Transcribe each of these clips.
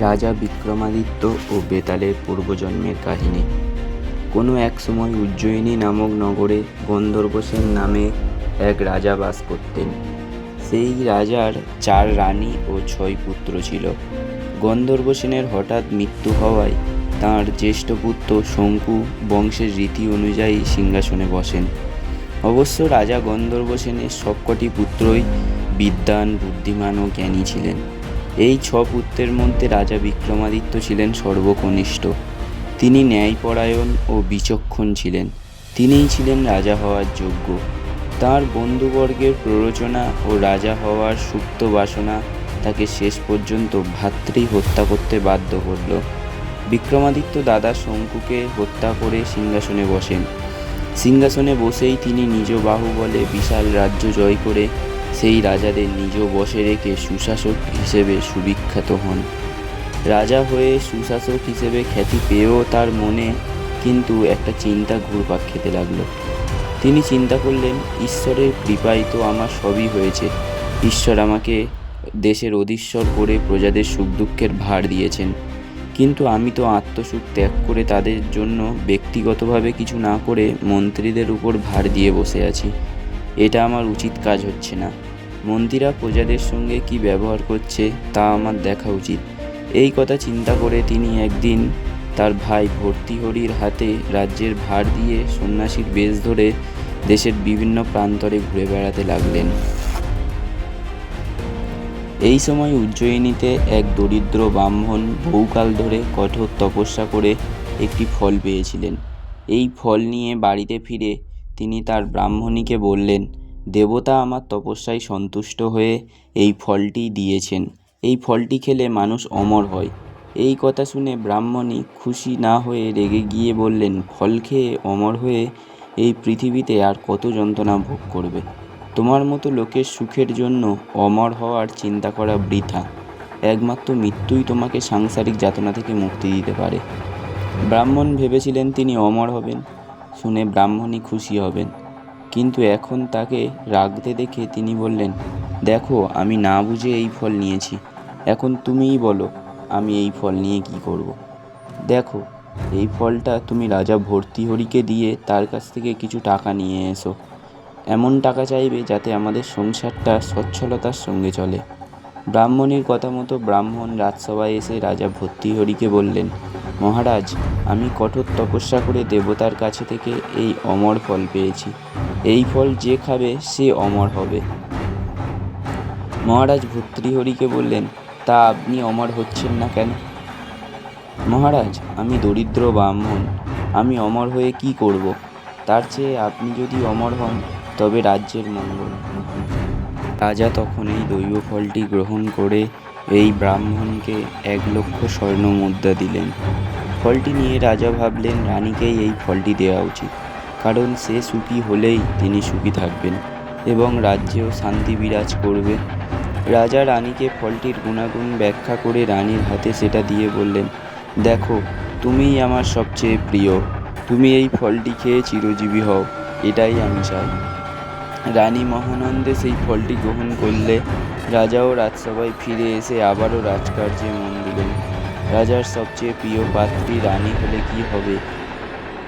রাজা বিক্রমাদিত্য ও বেতালের পূর্বজন্মের কাহিনী। কোনো এক সময় উজ্জয়িনী নামক নগরে গন্ধর্বসেন নামে এক রাজা বাস করতেন। সেই রাজার চার রানী ও ছয় পুত্র ছিল। গন্ধর্বসেনের হঠাৎ মৃত্যু হওয়ায় তাঁর জ্যেষ্ঠ পুত্র শঙ্কু বংশের রীতি অনুযায়ী সিংহাসনে বসেন। অবশ্য রাজা গন্ধর্বসেনের সবকটি পুত্রই বিদ্বান, বুদ্ধিমান ও জ্ঞানী ছিলেন। এই ছ পুত্রের মধ্যে রাজা বিক্রমাদিত্য ছিলেন সর্বকনিষ্ঠ। তিনি ন্যায়পরায়ণ ও বিচক্ষণ ছিলেন। তিনিই ছিলেন রাজা হওয়ার যোগ্য। তাঁর বন্ধুবর্গের প্ররোচনা ও রাজা হওয়ার সুপ্ত বাসনা তাকে শেষ পর্যন্ত ভাতৃ হত্যা করতে বাধ্য করল। বিক্রমাদিত্য দাদা শঙ্কুকে হত্যা করে সিংহাসনে বসেন। সিংহাসনে বসেই তিনি নিজ বাহুবলে বিশাল রাজ্য জয় করে সেই রাজাদের নিজ বশে রেখে সুশাসক হিসেবে সুবিখ্যাত হন। রাজা হয়ে সুশাসক হিসেবে খ্যাতি পেয়েও তার মনে কিন্তু একটা চিন্তা ঘুরপাক খেতে লাগল। তিনি চিন্তা করলেন, ঈশ্বরের কৃপায় তো আমার সবই হয়েছে। ঈশ্বর আমাকে দেশের অধীশ্বর করে প্রজাদের সুখ দুঃখের ভার দিয়েছেন। কিন্তু আমি তো আত্মসুখ ত্যাগ করে তাদের জন্য ব্যক্তিগতভাবে কিছু না করে মন্ত্রীদের উপর ভার দিয়ে বসে আছি। এটা আমার উচিত কাজ হচ্ছে না। মন্ত্রীরা প্রজাদের সঙ্গে কি ব্যবহার করছে তা আমার দেখা উচিত। এই কথা চিন্তা করে তিনি একদিন তার ভাই ভর্তিহরির হাতে রাজ্যের ভার দিয়ে সন্ন্যাসীর বেশ ধরে দেশের বিভিন্ন প্রান্তরে ঘুরে বেড়াতে লাগলেন। এই সময় উজ্জয়িনীতে এক দরিদ্র ব্রাহ্মণ বহুকাল ধরে কঠোর তপস্যা করে একটি ফল পেয়েছিলেন। এই ফল নিয়ে বাড়িতে ফিরে তিনি তার ব্রাহ্মণীকে বললেন দেবতা আমার তপস্যায় সন্তুষ্ট হয়ে এই ফলটি দিয়েছেন। এই ফলটি খেলে মানুষ অমর হয়। এই কথা শুনে ব্রাহ্মণী খুশি না হয়ে রেগে গিয়ে বললেন, ফল খেয়ে অমর হয়ে এই পৃথিবীতে আর কত যন্ত্রণা ভোগ করবে? তোমার মতো লোকের সুখের জন্য অমর হওয়ার চিন্তা করা বৃথা। একমাত্র মৃত্যুই তোমাকে সাংসারিক যাতনা থেকে মুক্তি দিতে পারে। ব্রাহ্মণ ভেবেছিলেন তিনি অমর হবেন। শুনে ব্রাহ্মণই খুশি হবেন। কিন্তু এখন তাকে রাগতে দেখে তিনি বললেন, দেখো, আমি না বুঝে এই ফল নিয়েছি। এখন তুমিই বলো, আমি এই ফল নিয়ে কি করব। দেখো, এই ফলটা তুমি রাজা ভর্তি হরিকে দিয়ে তার কাছ থেকে কিছু টাকা নিয়ে এসো। এমন টাকা চাইবে যাতে আমাদের সংসারটা সচ্ছলতার সঙ্গে চলে। ব্রাহ্মণের কথা মতো ব্রাহ্মণ রাজসভায় এসে রাজা ভর্তি হরিকে বললেন, মহারাজ, আমি কঠোর তপস্যা করে দেবতার কাছে থেকে এই অমর ফল পেয়েছি। এই ফল যে খাবে সে অমর হবে। মহারাজ ভর্তৃহরিকে বললেন, তা আপনি অমর হচ্ছেন না কেন? মহারাজ, আমি দরিদ্র ব্রাহ্মণ। আমি অমর হয়ে কি করব? তার চেয়ে আপনি যদি অমর হন, তবে রাজ্যের মঙ্গল। রাজা তখন এই দৈব ফলটি গ্রহণ করে এই ব্রাহ্মণকে এক লক্ষ স্বর্ণ মুদ্রা দিলেন। ফলটি নিয়ে রাজা ভাবলেন, রানীকেই এই ফলটি দেওয়া উচিত। কারণ সে সুখী হলেই তিনি সুখী থাকবেন এবং রাজ্যেও শান্তি বিরাজ করবে। রাজা রানীকে ফলটির গুণাগুণ ব্যাখ্যা করে রানীর হাতে সেটা দিয়ে বললেন, দেখো, তুমিই আমার সবচেয়ে প্রিয়। তুমি এই ফলটি খেয়ে চিরজীবী হও, এটাই আমি চাই। রানী মহানন্দে সেই ফলটি গ্রহণ করলে রাজাও রাজসভায় ফিরে এসে আবারও রাজকার্যে মন দিলেন। রাজার সবচেয়ে প্রিয় পাত্রী রানী হলে কি হবে?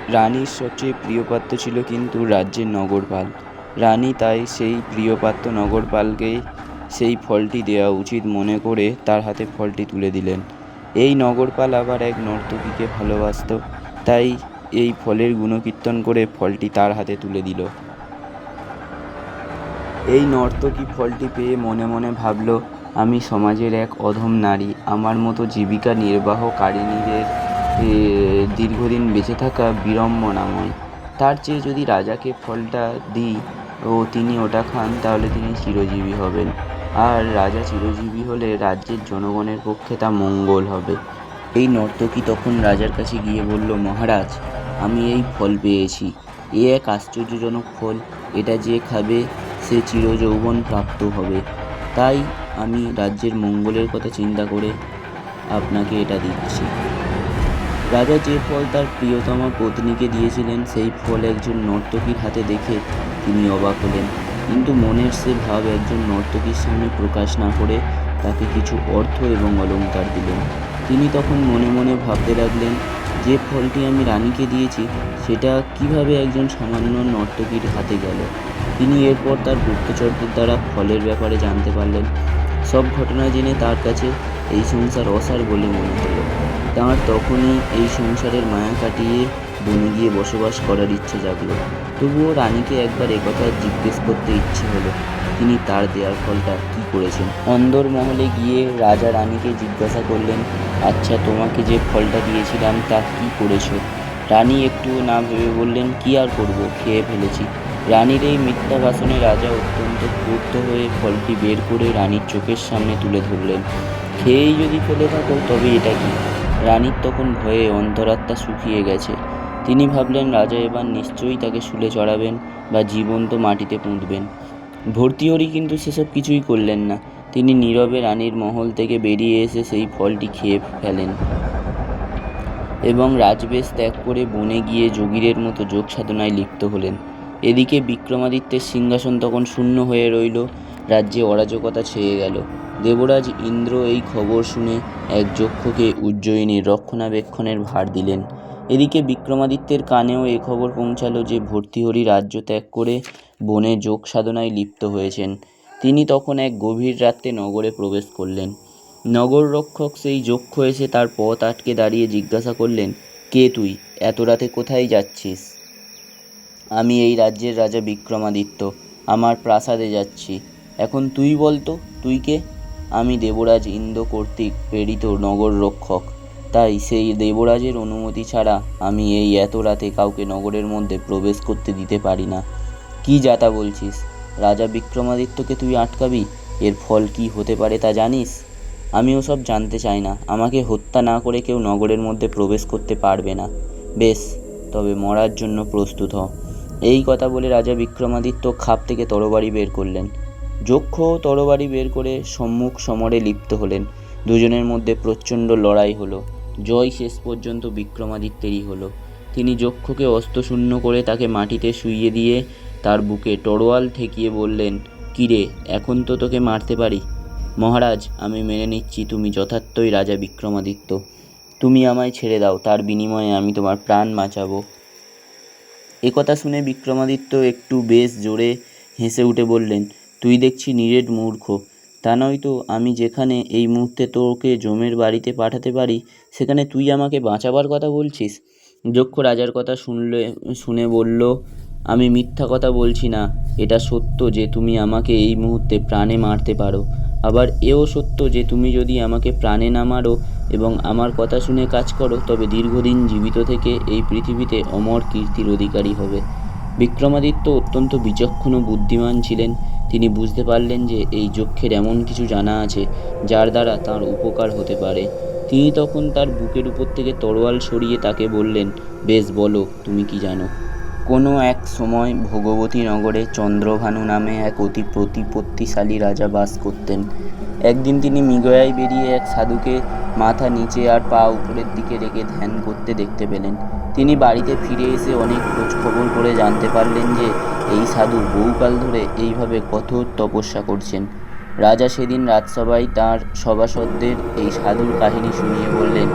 রানীর সবচেয়ে প্রিয় পাত্র ছিল কিন্তু রাজ্যের নগরপাল। রানী তাই সেই প্রিয় পাত্র নগরপালকেই সেই ফলটি দেওয়া উচিত মনে করে তার হাতে ফলটি তুলে দিলেন। এই নগরপাল আবার এক নর্তকীকে ভালোবাসত, তাই এই ফলের গুণকীর্তন করে ফলটি তার হাতে তুলে দিল। এই নর্তকী ফলটি পেয়ে মনে মনে ভাবল, আমি সমাজের এক অধম নারী, আমার মতো জীবিকা নির্বাহকারিণীদের দীর্ঘদিন বেঁচে থাকা বিড়ম্বনাময় তার চেয়ে যদি রাজাকে ফলটা দিই ও তিনি ওটা খান, তাহলে তিনি চিরজীবী হবেন। আর রাজা চিরজীবী হলে রাজ্যের জনগণের পক্ষে তা মঙ্গল হবে। এই নর্তকী তখন রাজার কাছে গিয়ে বলল, মহারাজ, আমি এই ফল পেয়েছি। এ এক আশ্চর্যজনক ফল। এটা যে খাবে, সে চিরযৌবন প্রাপ্ত হবে। তাই আমি রাজ্যের মঙ্গলের কথা চিন্তা করে আপনাকে এটা দিচ্ছি। রাজা যে ফল তার প্রিয়তমা পত্নীকে দিয়েছিলেন। সেই ফল একজন নর্তকীর হাতে দেখে তিনি অবাক হলেন। কিন্তু মনের সে ভাব একজন নর্তকীর সামনে প্রকাশ না করে তাকে কিছু অর্থ এবং অলংকার দিলেন। তিনি তখন মনে মনে ভাবতে লাগলেন, যে ফলটি আমি রানীকে দিয়েছি, সেটা কীভাবে একজন সামান্য নর্তকীর হাতে গেল? তিনি এরপর তার গুপ্তচরদের দ্বারা ফলের ব্যাপারে জানতে পারলেন। সব ঘটনা জেনে তার কাছে এই সংসার অসার বলে মনে হলো। তাঁর তখনই এই সংসারের মায়া কাটিয়ে বনে গিয়ে বসবাস করার ইচ্ছে জাগলো। তবুও রানীকে একবার একথা জিজ্ঞেস করতে ইচ্ছে হলো, তিনি তার দেওয়ার ফলটা কি করেছেন? অন্দর মহলে গিয়ে রাজা রানীকে জিজ্ঞাসা করলেন আচ্ছা তোমাকে যে ফলটা দিয়েছিলাম তা কি করেছ? রানী একটু না ভেবে বললেন, কি আর করব? খেয়ে ফেলেছি। রানীর এই মিথ্যা ভাষণে রাজা অত্যন্ত ক্রুদ্ধ হয়ে ফলটি বের করে রানীর চোখের সামনে তুলে ধরলেন। খেয়েই যদি ফেলে থাকো, তবে এটা কি? রানীর তখন ভয়ে অন্তরাত্মা শুকিয়ে গেছে। তিনি ভাবলেন, রাজা এবার নিশ্চয়ই তাকে শুলে চড়াবেন বা জীবন্ত মাটিতে পুঁতবেন। ভর্তিহরি কিন্তু সেসব কিছুই করলেন না। তিনি নীরবে রানীর মহল থেকে বেরিয়ে এসে সেই ফলটি খেয়ে ফেলেন এবং রাজবেশ ত্যাগ করে বনে গিয়ে যোগীরের মতো যোগ সাধনায় লিপ্ত হলেন। এদিকে বিক্রমাদিত্যের সিংহাসন তখন শূন্য হয়ে রইল, রাজ্যে অরাজকতা ছেয়ে গেল। দেবরাজ ইন্দ্র এই খবর শুনে এক যক্ষকে উজ্জয়িনীর রক্ষণাবেক্ষণের ভার দিলেন। এদিকে বিক্রমাদিত্যের কানেও এ খবর পৌঁছালো যে ভর্তিহরি রাজ্য ত্যাগ করে বনে যোগ সাধনায় লিপ্ত হয়েছেন। তিনি তখন এক গভীর রাত্রে নগরে প্রবেশ করলেন। নগর রক্ষক সেই যক্ষ এসে তার পথ আটকে দাঁড়িয়ে জিজ্ঞাসা করলেন, কে তুই? এত রাতে কোথায় যাচ্ছিস? আমি এই রাজ্যের রাজা বিক্রমাদিত্য। আমার প্রাসাদে যাচ্ছি। এখন তুই বলতো তুই কে? আমি দেবরাজ ইন্দ্র কর্তৃক প্রেরিত নগর রক্ষক। তাই সেই দেবরাজের অনুমতি ছাড়া আমি এই এত রাতে কাউকে নগরের মধ্যে প্রবেশ করতে দিতে পারি না। কি যাতা বলছিস? রাজা বিক্রমাদিত্যকে তুই আটকাবি? এর ফল কি হতে পারে তা জানিস? আমি ওসব জানতে চাই না। আমাকে হত্যা না করে কেউ নগরের মধ্যে প্রবেশ করতে পারবে না। বেশ, তবে মরার জন্য প্রস্তুত হ। এই কথা বলে রাজা বিক্রমাদিত্য খাপ থেকে তরবারি বের করলেন। যক্ষ তরবারি বের করে সম্মুখ সমরে লিপ্ত হলেন। দুজনের মধ্যে প্রচণ্ড লড়াই হলো। জয় শেষ পর্যন্ত বিক্রমাদিত্যেরই হলো। তিনি যক্ষকে অস্ত্রশূন্য করে তাকে মাটিতে শুইয়ে দিয়ে তার বুকে তরোয়াল ঠেকিয়ে বললেন, কিরে, এখন তো তোকে মারতে পারি? মহারাজ, আমি মেনে নিচ্ছি তুমি যথার্থই রাজা বিক্রমাদিত্য। তুমি আমায় ছেড়ে দাও, তার বিনিময়ে আমি তোমার প্রাণ বাঁচাবো। একথা শুনে বিক্রমাদিত্য একটু বেশ জোরে হেসে উঠে বললেন তুই দেখছি নিরেট মূর্খ। তা নয়তো আমি যেখানে এই মুহূর্তে তোকে জমের বাড়িতে পাঠাতে পারি, সেখানে তুই আমাকে বাঁচাবার কথা বলছিস? যক্ষ রাজার কথা শুনলে, শুনে বলল, আমি মিথ্যা কথা বলছি না, এটা সত্য যে তুমি আমাকে এই মুহূর্তে প্রাণে মারতে পারো। আবার এও সত্য যে তুমি যদি আমাকে প্রাণে না মারো এবং আমার কথা শুনে কাজ করো, তবে দীর্ঘদিন জীবিত থেকে এই পৃথিবীতে অমর কীর্তির অধিকারী হবে। বিক্রমাদিত্য অত্যন্ত বিচক্ষণ ও বুদ্ধিমান ছিলেন। তিনি বুঝতে পারলেন যে এই যক্ষের এমন কিছু জানা আছে যার দ্বারা তার উপকার হতে পারে। তিনি তখন তার বুকের উপর থেকে তরোয়াল সরিয়ে তাকে বললেন, বেশ বলো, তুমি কি জানো? কোনো এক সময় ভগবতী নগরে চন্দ্রভানু নামে এক অতি প্রতিপত্তিশালী রাজা বাস করতেন। একদিন তিনি মৃগয়ায় বেরিয়ে এক সাধুকে মাথা নিচে আর পা উপরের দিকে রেখে ধ্যান করতে দেখতে পেলেন। তিনি বাড়িতে ফিরে এসে অনেক খোঁজ খবর করে জানতে পারলেন যে এই সাধু বহুকাল ধরে এইভাবে কঠোর তপস্যা করছেন। রাজা সেদিন রাজসভায় তাঁর সভাসদদের এই সাধুর কাহিনী শুনিয়ে বললেন,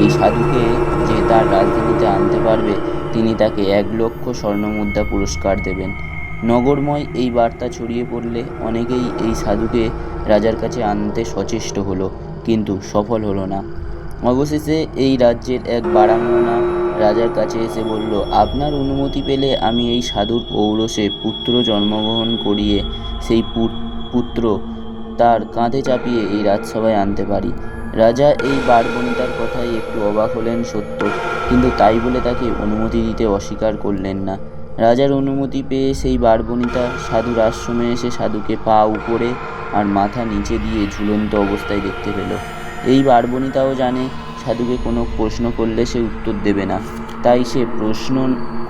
এই সাধুকে যে তার রাজধানীতে আনতে পারবে, তিনি তাকে এক লক্ষ স্বর্ণমুদ্রা পুরস্কার দেবেন। নগরময় এই বার্তা ছড়িয়ে পড়লে অনেকেই এই সাধুকে রাজার কাছে আনতে সচেষ্ট হলো, কিন্তু সফল হলো না। অবশেষে এই রাজ্যের এক বারাঙ্গনা রাজার কাছে এসে বলল, আপনার অনুমতি পেলে আমি এই সাধুর পৌরসে পুত্র জন্মগ্রহণ করিয়ে সেই পুত্র তার কাঁধে চাপিয়ে এই রাজসভায় আনতে পারি। রাজা এই বারবনিতার কথায় একটু অবাক হলেন সত্য, কিন্তু তাই বলে তাকে অনুমতি দিতে অস্বীকার করলেন না। রাজার অনুমতি পেয়ে সেই বারবনিতা সাধুর আশ্রমে এসে সাধুকে পা উপরে আর মাথা নিচে দিয়ে ঝুলন্ত অবস্থায় দেখতে পেল। এই বারবনিতাও জানে, সাধুকে কোনো প্রশ্ন করলে সে উত্তর দেবে না। তাই সে প্রশ্ন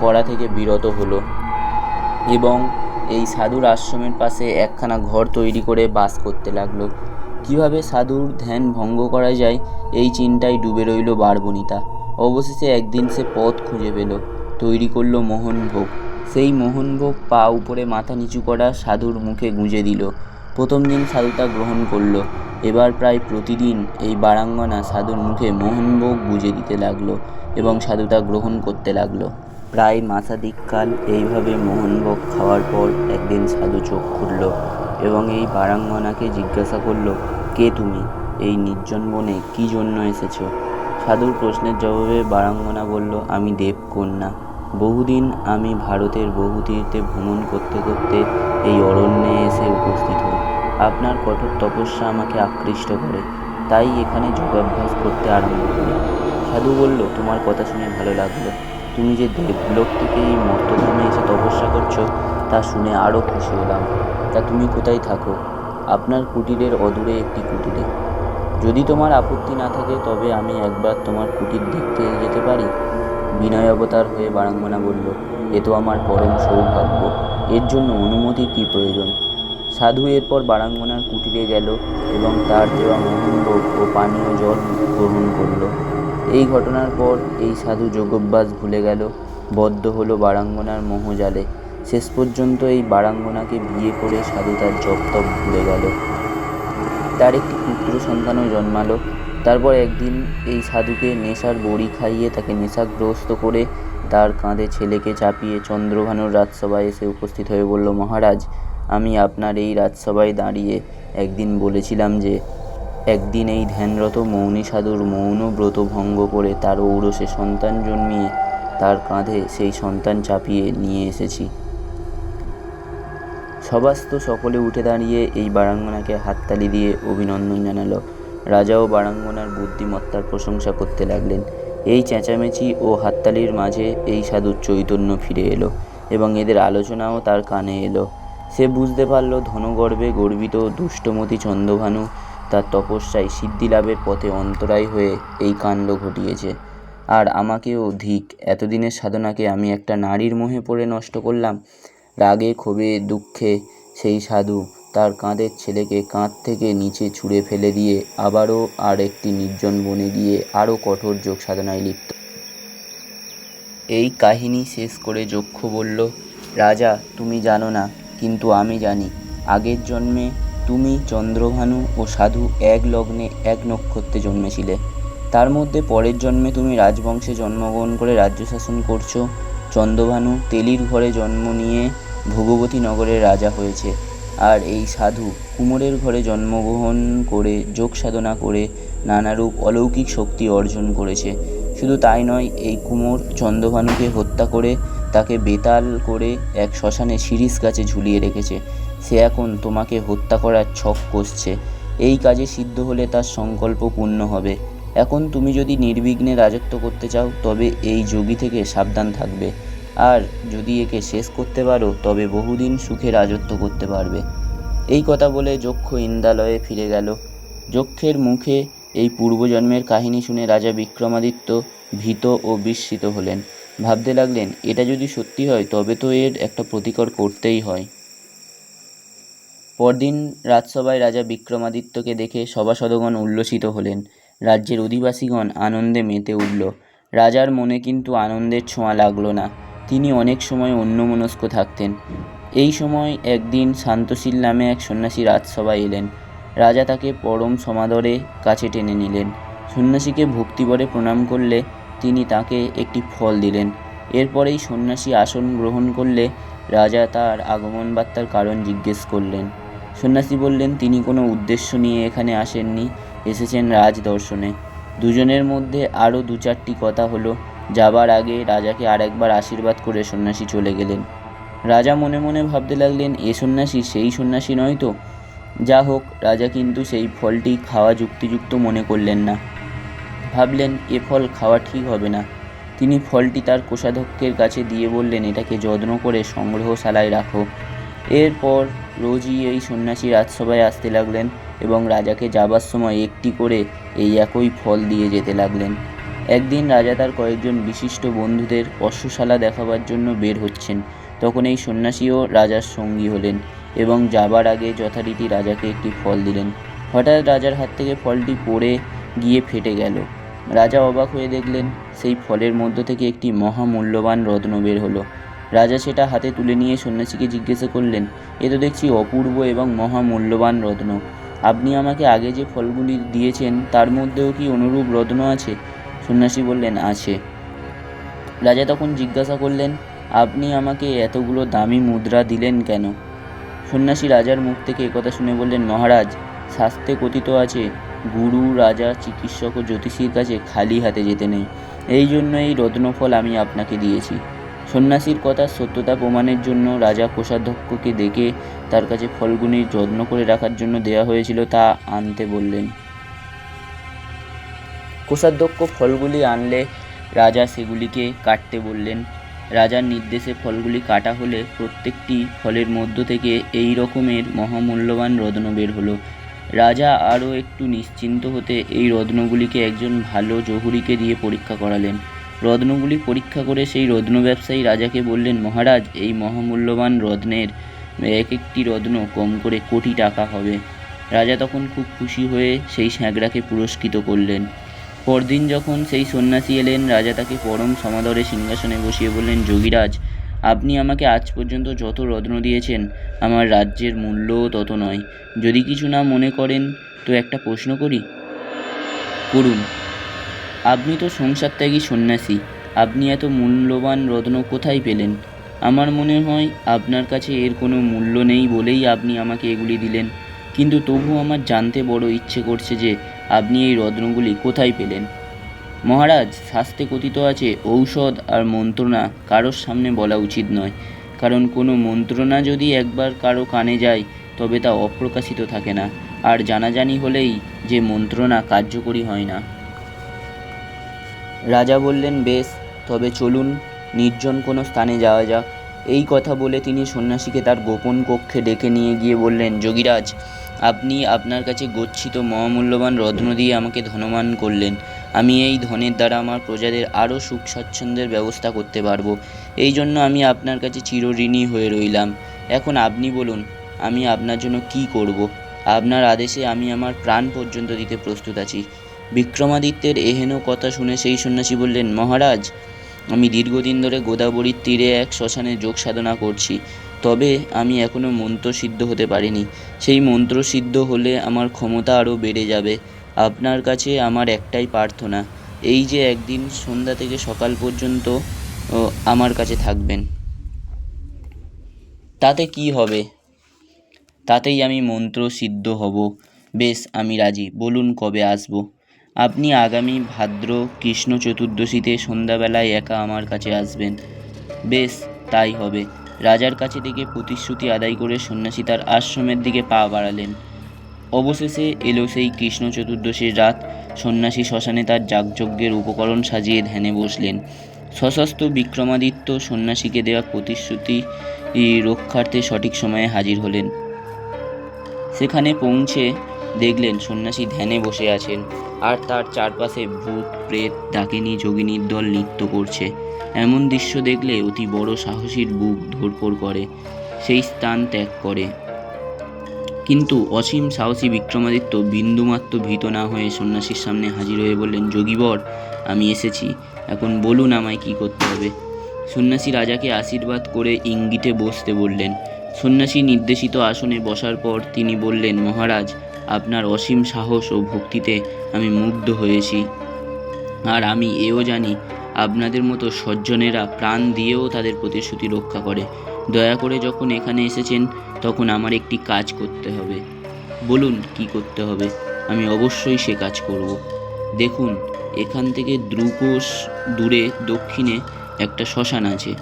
করা থেকে বিরত হলো এবং এই সাধুর আশ্রমের পাশে একখানা ঘর তৈরি করে বাস করতে লাগল। কীভাবে সাধুর ধ্যান ভঙ্গ করা যায়, এই চিন্তায় ডুবে রইল বারবনিতা অবশেষে একদিন সে পথ খুঁজে পেল, তৈরি করল মোহনভোগ। সেই মোহনভোগ পা উপরে মাথা নিচু করা সাধুর মুখে গুঁজে দিল। প্রথম দিন সাধু তা গ্রহণ করল। এবার প্রায় প্রতিদিন এই বারাঙ্গনা সাধুর মুখে মোহনভোগ বুঝে দিতে লাগল এবং সাধু তা গ্রহণ করতে লাগল। প্রায় মাসাদিককাল এইভাবে মোহনভোগ খাওয়ার পর একদিন সাধু চোখ খুলল এবং এই বারাঙ্গনাকে জিজ্ঞাসা করল, কে তুমি? এই নির্জন বনে কী জন্য এসেছ? সাধুর প্রশ্নের জবাবে বারাঙ্গনা বলল, আমি দেবকন্যা বহুদিন আমি ভারতের বহু তীর্থে ভ্রমণ করতে করতে এই অরণ্যে এসে উপস্থিত হই। আপনার কঠোর তপস্যা আমাকে আকৃষ্ট করে। তাই এখানে যোগাভ্যাস করতে আরম্ভ করি সাধু বলল, তোমার কথা শুনে ভালো লাগল। তুমি যে দেবলোক থেকে এই মর্তধামে এসে তপস্যা করছ, তা শুনে আরও খুশি হলাম। তা তুমি কোথায় থাকো? আপনার কুটিরের অদূরে একটি কুটিরে। যদি তোমার আপত্তি না থাকে, তবে আমি একবার তোমার কুটির দেখতে যেতে পারি? বিনয় অবতার হয়ে বারাঙ্গনা বলল, এ তো আমার পরম সৌভাগ্য। এর জন্য অনুমতির কী প্রয়োজন? সাধু এরপর বারাঙ্গনার কুটিরে গেল এবং তার দেওয়া মোহনভোগ ও পানীয় জল গ্রহণ করল। এই ঘটনার পর এই সাধু যোগভ্যাস ভুলে গেল, বদ্ধ হলো বারাঙ্গনার মোহজালে। শেষ পর্যন্ত এই বারাঙ্গনাকে বিয়ে করে সাধু তার জপ তপ ভুলে গেল। তার একটি পুত্র সন্তানও জন্মালো। তারপর একদিন এই সাধুকে নেশার বড়ি খাইয়ে তাকে নেশাগ্রস্ত করে তার কাঁধে ছেলেকে চাপিয়ে চন্দ্রভানুর রাজসভায় এসে উপস্থিত হয়ে বলল, মহারাজ আমি আপনার এই রাজসভায় দাঁড়িয়ে একদিন বলেছিলাম যে, একদিন এই ধ্যানরত মৌনী সাধুর মৌন ব্রত ভঙ্গ করে তার ঔরসে সন্তান জন্মিয়ে তার কাঁধে সেই সন্তান চাপিয়ে নিয়ে এসেছি। সবাস্ত সকলে উঠে দাঁড়িয়ে এই বারাঙ্গনাকে হাততালি দিয়ে অভিনন্দন জানালো। রাজাও বারাঙ্গনার বুদ্ধিমত্তার প্রশংসা করতে লাগলেন। এই চেঁচামেচি ও হাততালির মাঝে এই সাধুর চৈতন্য ফিরে এলো এবং এদের আলোচনাও তার কানে এলো। সে বুঝতে পারল ধনগর্বে গর্বিত দুষ্টমতি চন্দ্রভানু তার তপস্যায় সিদ্ধি লাভের পথে অন্তরায় হয়ে এই কাণ্ড ঘটিয়েছে। আর আমাকেও ধিক, এতদিনের সাধনাকে আমি একটা নারীর মোহে পড়ে নষ্ট করলাম। রাগে, ক্ষোভে, দুঃখে সেই সাধু তার কাঁধের ছেলেকে কাঁধ থেকে নিচে ছুঁড়ে ফেলে দিয়ে আবারও আর একটি নির্জন বনে গিয়ে আরও কঠোর যোগ সাধনায় লিপ্ত। এই কাহিনী শেষ করে যক্ষ বলল, রাজা, তুমি জানো না কিন্তু আমি জানি, আগের জন্মে তুমি চন্দ্রভানু ও সাধু এক লগ্নে এক নক্ষত্রে জন্মেছিলে। তার মধ্যে পরের জন্মে তুমি রাজবংশে জন্মগ্রহণ করে রাজ্য শাসন করছ। চন্দ্রভানু তেলির ঘরে জন্ম নিয়ে ভগবতী নগরের রাজা হয়েছে। আর এই সাধু কুমোরের ঘরে জন্মগ্রহণ করে, যোগ সাধনা করে, নানারূপ অলৌকিক শক্তি অর্জন করেছে। শুধু তাই নয়, এই কুমোর চন্দ্রভানুকে হত্যা করে তাকে বেতাল করে এক শ্মশানে শিরিষ গাছে ঝুলিয়ে রেখেছে। সে এখন তোমাকে হত্যা করার ছক কষছে। এই কাজে সিদ্ধ হলে তার সংকল্প পূর্ণ হবে। এখন তুমি যদি নির্বিঘ্নে রাজত্ব করতে চাও, তবে এই যোগী থেকে সাবধান থাকবে। আর যদি একে শেষ করতে পারো, তবে বহুদিন সুখে রাজত্ব করতে পারবে। এই কথা বলে যক্ষ ইন্দ্রালয়ে ফিরে গেল। যক্ষের মুখে এই পূর্বজন্মের কাহিনী শুনে রাজা বিক্রমাদিত্য ভীত ও বিস্মিত হলেন। ভাবতে লাগলেন, এটা যদি সত্যি হয়, তবে তো এর একটা প্রতিকার করতেই হয়। পরদিন রাজসভায় রাজা বিক্রমাদিত্যকে দেখে সভাসদগণ উল্লসিত হলেন। রাজ্যের অধিবাসীগণ আনন্দে মেতে উঠল। রাজার মনে কিন্তু আনন্দের ছোঁয়া লাগল না। তিনি অনেক সময় অন্যমনস্ক থাকতেন। এই সময় একদিন শান্তশীল নামে এক সন্ন্যাসী রাজসভায় এলেন। রাজা তাকে পরম সমাদরে কাছে টেনে নিলেন। সন্ন্যাসীকে ভক্তিবরে প্রণাম করলে তিনি তাকে একটি ফল দিলেন। এরপরেই সন্ন্যাসী আসন গ্রহণ করলে রাজা তার আগমন বার্তার কারণ জিজ্ঞেস করলেন। সন্ন্যাসী বললেন, তিনি কোনো উদ্দেশ্য নিয়ে এখানে আসেননি, এসেছেন রাজ দর্শনে। দুজনের মধ্যে আরও দু চারটি কথা হলো। যাবার আগে রাজাকে আরেকবার আশীর্বাদ করে সন্ন্যাসী চলে গেলেন। রাজা মনে মনে ভাবতে লাগলেন, এ সন্ন্যাসী সেই সন্ন্যাসী নয় তো? যা হোক রাজা কিন্তু সেই ফলটি খাওয়া যুক্তিযুক্ত মনে করলেন না। ভাবলেন, এ ফল খাওয়া ঠিক হবে না। তিনি ফলটি তার কোষাধ্যক্ষের কাছে দিয়ে বললেন, এটাকে যত্ন করে সংগ্রহশালায় রাখো। এরপর রোজই এই সন্ন্যাসী রাজসভায় আসতে লাগলেন এবং রাজাকে যাবার সময় একটি করে এই একই ফল দিয়ে যেতে লাগলেন। একদিন রাজা তার কয়েকজন বিশিষ্ট বন্ধুদের অশ্বশালা দেখাবার জন্য বের হচ্ছেন। তখন এই সন্ন্যাসীও রাজার সঙ্গী হলেন এবং যাবার আগে যথারীতি রাজাকে একটি ফল দিলেন। হঠাৎ রাজার হাত থেকে ফলটি পড়ে গিয়ে ফেটে গেল। রাজা অবাক হয়ে দেখলেন, সেই ফলের মধ্য থেকে একটি মহামূল্যবান রত্ন বের হলো। রাজা সেটা হাতে তুলে নিয়ে সন্ন্যাসীকে জিজ্ঞাসা করলেন, এ তো দেখছি অপূর্ব এবং মহামূল্যবান রত্ন। আপনি আমাকে আগে যে ফলগুলি দিয়েছেন, তার মধ্যেও কি অনুরূপ রত্ন আছে? সন্ন্যাসী বললেন, আছে। রাজা তখন জিজ্ঞাসা করলেন, আপনি আমাকে এতগুলো দামি মুদ্রা দিলেন কেন? সন্ন্যাসী রাজার মুখ থেকে একথা শুনে বললেন, মহারাজ শাস্ত্রে কথিত আছে গুরু, রাজা, চিকিৎসক ও জ্যোতিষীর কাছে খালি হাতে যেতে নেই। এই জন্য এই রত্নফল আমি আপনাকে দিয়েছি। সন্ন্যাসীর কথা সত্যতা প্রমাণের জন্য রাজা কোষাধ্যক্ষকে ডেকে তার কাছে ফলগুলি যত্ন করে রাখার জন্য দেয়া হয়েছিল তা আনতে বললেন। কোষাধ্যক্ষ ফলগুলি আনলে রাজা সেগুলিকে কাটতে বললেন। রাজার নির্দেশে ফলগুলি কাটা হলে প্রত্যেকটি ফলের মধ্য থেকে এই রকমের মহামূল্যবান রত্ন বের হলো। রাজা আরও একটু নিশ্চিন্ত হতে এই রত্নগুলিকে একজন ভালো জহুরিকে দিয়ে পরীক্ষা করালেন। রত্নগুলি পরীক্ষা করে সেই রত্ন ব্যবসায়ী রাজাকে বললেন, মহারাজ, এই মহামূল্যবান রত্নের এক একটি রত্ন কম করে কোটি টাকা হবে। রাজা তখন খুব খুশি হয়ে সেই স্যাঁকড়াকে পুরস্কৃত করলেন। পরদিন যখন সেই সন্ন্যাসী এলেন, রাজা তাকে পরম সমাদরে সিংহাসনে বসিয়ে বললেন, যোগীরাজ আপনি আমাকে আজ পর্যন্ত যত রত্ন দিয়েছেন, আমার রাজ্যের মূল্যও তত নয়। যদি কিছু না মনে করেন, তো একটা প্রশ্ন করি। করুন। আপনি তো সংসার ত্যাগী সন্ন্যাসী, আপনি এত মূল্যবান রত্ন কোথায় পেলেন? আমার মনে হয় আপনার কাছে এর কোনো মূল্য নেই বলেই আপনি আমাকে এগুলি দিলেন। কিন্তু তবু আমার জানতে বড় ইচ্ছে করছে যে আপনি এই রত্নগুলি কোথায় পেলেন? মহারাজ শাস্ত্রে কথিত আছে, ঔষধ আর মন্ত্রণা কারোর সামনে বলা উচিত নয়। কারণ কোনো মন্ত্রণা যদি একবার কারও কানে যায়, তবে তা অপ্রকাশিত থাকে না। আর জানাজানি হলেই যে মন্ত্রণা কার্যকরী হয় না। রাজা বললেন, বেশ, তবে চলুন, নির্জন কোনো স্থানে যাওয়া যাক। এই কথা বলে তিনি সন্ন্যাসীকে তার গোপন কক্ষে ডেকে নিয়ে গিয়ে বললেন, যোগীরাজ আপনি আপনার কাছে গচ্ছিত মহামূল্যবান রত্ন দিয়ে আমাকে ধনবান করলেন। আমি এই ধনের দ্বারা আমার প্রজাদের আরও সুখ স্বাচ্ছন্দ্যের ব্যবস্থা করতে পারব। এই জন্য আমি আপনার কাছে চিরঋণী হয়ে রইলাম। এখন আপনি বলুন, আমি আপনার জন্য কি করব। আপনার আদেশে আমি আমার প্রাণ পর্যন্ত দিতে প্রস্তুত আছি। বিক্রমাদিত্যের এহেন কথা শুনে সেই সন্ন্যাসী বললেন, মহারাজ, আমি দীর্ঘদিন ধরে গোদাবরীর তীরে এক শ্মশানে যোগ সাধনা করছি। তবে আমি এখনও মন্ত্র সিদ্ধ হতে পারিনি। সেই মন্ত্র সিদ্ধ হলে আমার ক্ষমতা আরও বেড়ে যাবে। আপনার কাছে আমার একটাই প্রার্থনা, এই যে একদিন সন্ধ্যা থেকে সকাল পর্যন্ত আমার কাছে থাকবেন। তাতে কি হবে? তাতেই আমি মন্ত্র সিদ্ধ হব। বেশ, আমি রাজি। বলুন কবে আসব? আপনি আগামী ভাদ্র কৃষ্ণ চতুর্দশীতে সন্ধ্যাবেলায় একা আমার কাছে আসবেন। বেশ, তাই হবে। রাজার কাছে থেকে প্রতিশ্রুতি আদায় করে সন্ন্যাসী তার আশ্রমের দিকে পা বাড়ালেন। অবশেষে এলো সেই কৃষ্ণ চতুর্দশীর রাত। সন্ন্যাসী শ্মশানে তার যাগযজ্ঞের উপকরণ সাজিয়ে ধ্যানে বসলেন। সশস্ত্র বিক্রমাদিত্য সন্ন্যাসীকে দেওয়া প্রতিশ্রুতি রক্ষার্থে সঠিক সময়ে হাজির হলেন। সেখানে পৌঁছে দেখলেন সন্ন্যাসী ধ্যানে বসে আছেন। আর তার চারপাশে ভূত, প্রেত, ডাকিনী যোগিনীর দল নৃত্য করছে। এমন দৃশ্য দেখলে অতি বড় সাহসীর বুক ধরপড় করে, সেই স্থান ত্যাগ করে। কিন্তু অসীম সাহসী বিক্রমাদিত্য বিন্দুমাত্র ভীত না হয়ে সন্ন্যাসীর সামনে হাজির হয়ে বললেন, যোগীবর, আমি এসেছি। এখন বলুন আমায় কি করতে হবে? সন্ন্যাসী রাজাকে আশীর্বাদ করে ইঙ্গিতে বসতে বললেন। সন্ন্যাসী নির্দেশিত আসনে বসার পর তিনি বললেন, মহারাজ, আপনার অসীম সাহস ও ভক্তিতে আমি মুগ্ধ হয়েছি। আর আমি এও জানি আপনাদের মতো সজ্জনেরা প্রাণ দিয়েও তাদের প্রতিশ্রুতি রক্ষা করে। দয়া করে যখন এখানে এসেছেন, তখন আমার একটি কাজ করতে হবে। বলুন, কি করতে হবে? আমি অবশ্যই সে কাজ করব। দেখুন, এখান থেকে দ্রুকোষ দূরে, দক্ষিণে একটা শ্মশান আছে।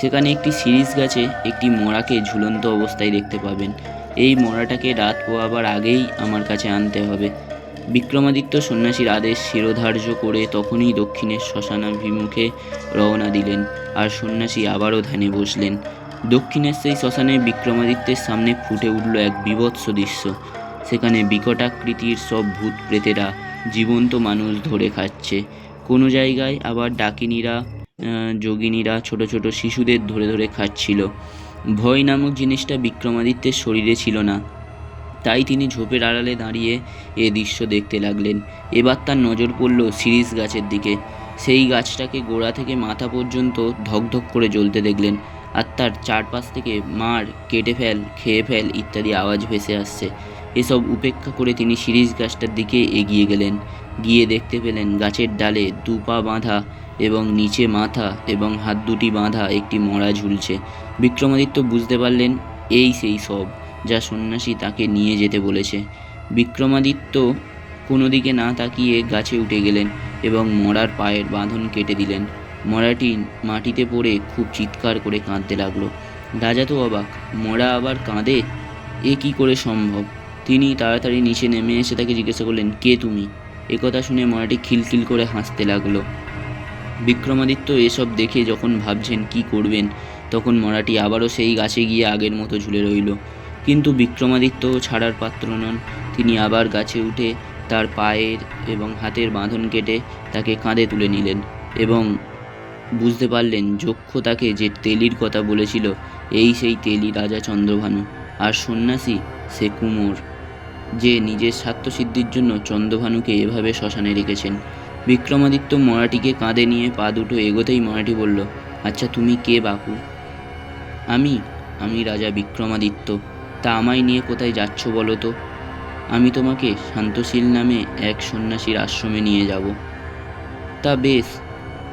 সেখানে একটি সিরিজ গাছে একটি মরাকে ঝুলন্ত অবস্থায় দেখতে পাবেন। এই মরাটাকে রাত পোয়াবার আগেই আমার কাছে আনতে হবে। বিক্রমাদিত্য সন্ন্যাসীর আদেশ শিরোধার্য করে তখনই দক্ষিণের শ্মশানাভিমুখে রওনা দিলেন আর সন্ন্যাসী আবারও ধ্যানে বসলেন। দক্ষিণের সেই শ্মশানে বিক্রমাদিত্যের সামনে ফুটে উঠল এক বিভৎস দৃশ্য। সেখানে বিকটাকৃতির সব ভূত প্রেতেরা জীবন্ত মানুষ ধরে খাচ্ছে। কোনো জায়গায় আবার ডাকিনীরা যোগিনীরা, ছোট ছোট শিশুদের ধরে ধরে খাচ্ছিল। ভয় নামক জিনিসটা বিক্রমাদিত্যের শরীরে ছিল না। তাই তিনি ঝোপের আড়ালে দাঁড়িয়ে এ দৃশ্য দেখতে লাগলেন। এবার তার নজর পড়ল শিরিষ গাছের দিকে। সেই গাছটাকে গোড়া থেকে মাথা পর্যন্ত ধকধক করে জ্বলতে দেখলেন আর তার চারপাশ থেকে মার, কেটে ফেল, খেয়ে ফেল ইত্যাদি আওয়াজ ভেসে আসছে। এসব উপেক্ষা করে তিনি শিরিষ গাছটার দিকে এগিয়ে গেলেন। গিয়ে দেখতে পেলেন গাছের ডালে দুপা বাঁধা এবং নিচে মাথা এবং হাত দুটি বাঁধা একটি মরা ঝুলছে। বিক্রমাদিত্য বুঝতে পারলেন, এই সেই সব। যা সন্ন্যাসী তাকে নিয়ে যেতে বলেছে। বিক্রমাদিত্য কোনো দিকে না তাকিয়ে গাছে উঠে গেলেন এবং মরার পায়ের বাঁধন কেটে দিলেন। মরাটি মাটিতে পড়ে খুব চিৎকার করে কাঁদতে লাগল। রাজা তো অবাক, মরা আবার কাঁদে? এ কি করে সম্ভব? তিনি তাড়াতাড়ি নিচে নেমে এসে তাকে জিজ্ঞাসা করলেন, কে তুমি? একথা শুনে মরাটি খিলখিল করে হাসতে লাগল। বিক্রমাদিত্য এসব দেখে যখন ভাবছেন কি করবেন, তখন মরাটি আবারও সেই গাছে গিয়ে আগের মতো ঝুলে রইল। কিন্তু বিক্রমাদিত্য ছাড়ার পাত্র নন। তিনি আবার গাছে উঠে তার পায়ের এবং হাতের বাঁধন কেটে তাকে কাঁধে তুলে নিলেন এবং বুঝতে পারলেন যক্ষ তাকে যে তেলির কথা বলেছিল, এই সেই তেলি রাজা চন্দ্রভানু। আর সন্ন্যাসী সে কুমোর, যে নিজের স্বার্থসিদ্ধির জন্য চন্দ্রভানুকে এভাবে শ্মশানে রেখেছেন। বিক্রমাদিত্য মরাটিকে কাঁধে নিয়ে পা দুটো এগোতেই মরাটি বলল আচ্ছা তুমি কে বাপু? আমি আমি রাজা বিক্রমাদিত্য। তা আমায় নিয়ে কোথায় যাচ্ছ বলো তো? আমি তোমাকে শান্তশীল নামে এক সন্ন্যাসীর আশ্রমে নিয়ে যাব। তা বেশ,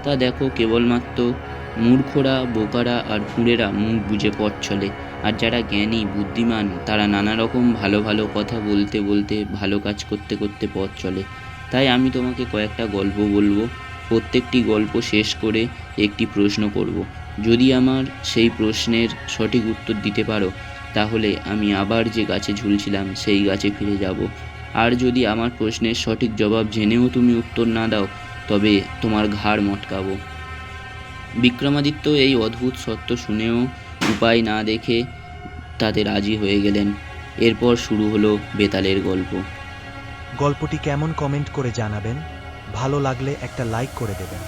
তা দেখো কেবলমাত্র মূর্খরা, বোকারা আর ফুঁড়েরা মুখ বুঝে পথ চলে, আর যারা জ্ঞানী, বুদ্ধিমান, তারা নানা রকম ভালো ভালো কথা বলতে বলতে ভালো কাজ করতে করতে পথ চলে। তাই আমি তোমাকে কয়েকটা গল্প বলব। প্রত্যেকটি গল্প শেষ করে একটি প্রশ্ন করব। যদি আমার সেই প্রশ্নের সঠিক উত্তর দিতে পারো তাহলে আমি আবার যে গাছে ঝুলছিলাম, সেই গাছে ফিরে যাব। আর যদি আমার প্রশ্নের সঠিক জবাব জেনেও তুমি উত্তর না দাও, তবে তোমার ঘাড় মটকাবো। বিক্রমাদিত্য এই অদ্ভুত সত্য শুনেও উপায় না দেখে তাতে রাজি হয়ে গেলেন। এরপর শুরু হলো বেতালের গল্প। গল্পটি কেমন কমেন্ট করে জানাবেন? ভালো লাগলে একটা লাইক করে দেবেন।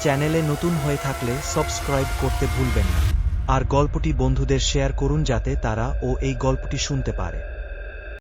চ্যানেলে নতুন হয়ে থাকলে সাবস্ক্রাইব করতে ভুলবেন না। আর গল্পটি বন্ধুদের শেয়ার করুন যাতে তারা ও এই গল্পটি শুনতে পারে।